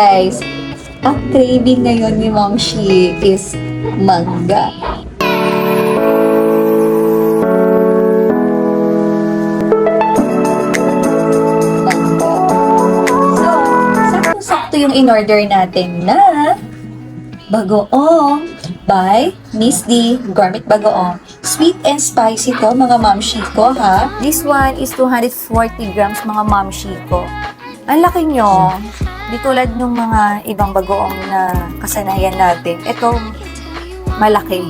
Guys, ang craving ngayon ni Mom Shi is mangga. So, saktong-sakto yung in-order natin na bagoong by Miss D Gourmet Bagoong. Sweet and spicy to mga mamshi ko ha. This one is 240 grams mga mamshi ko. Ang laki nyo. Di tulad ng mga ibang bagoong na kasanayan natin. Ito, malaki.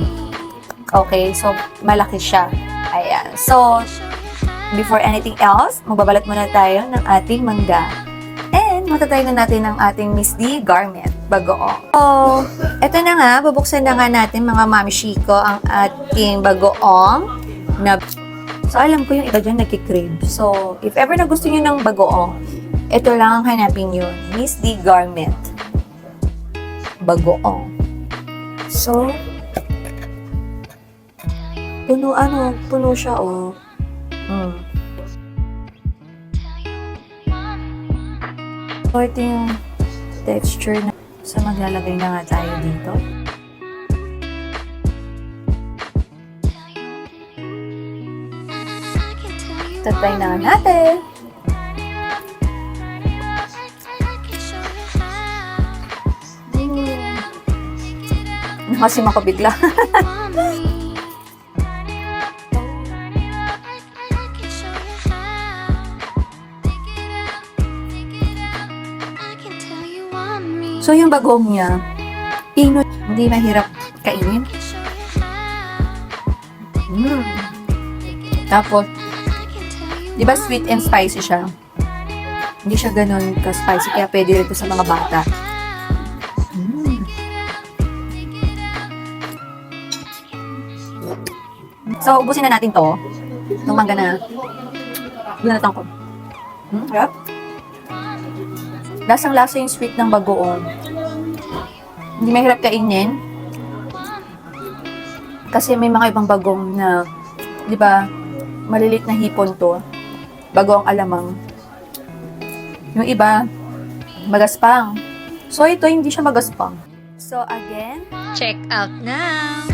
Okay, so malaki siya. Ayan. So, before anything else, magbabalat muna tayo ng ating mangga. And matatay na natin ang ating Miss D garment, bagoong. So, eto na nga, bubuksan na nga natin mga mami Shiko ang ating bagoong na So, alam ko yung iba dyan nagkikrave. So, if ever na gusto nyo ng bagoong, ito lang ang hanapin nyo. Miss D Garment. Bagoong. So, puno ano, puno siya oh. Hmm. So, ito yung texture na so maglalagay na nga tayo dito. Tatry na natin. Nakasim ako bigla. So, yung bagong niya, inot, hindi mahirap kainin. Mm. Tapos, di ba sweet and spicy siya? Hindi siya ganun ka-spicy, kaya pwede rin ito sa mga bata. So, ubusin na natin to. Nung mangga na. Binalatan ko. Hmm, harap. Lasang-lasa yung sweet ng bagoong. Hindi mahirap kainin. Kasi may mga ibang bagong na, di ba, malilit na hipon to. Bagoong alamang. Yung iba, magaspang. So, ito hindi siya magaspang. So, again, Check out now!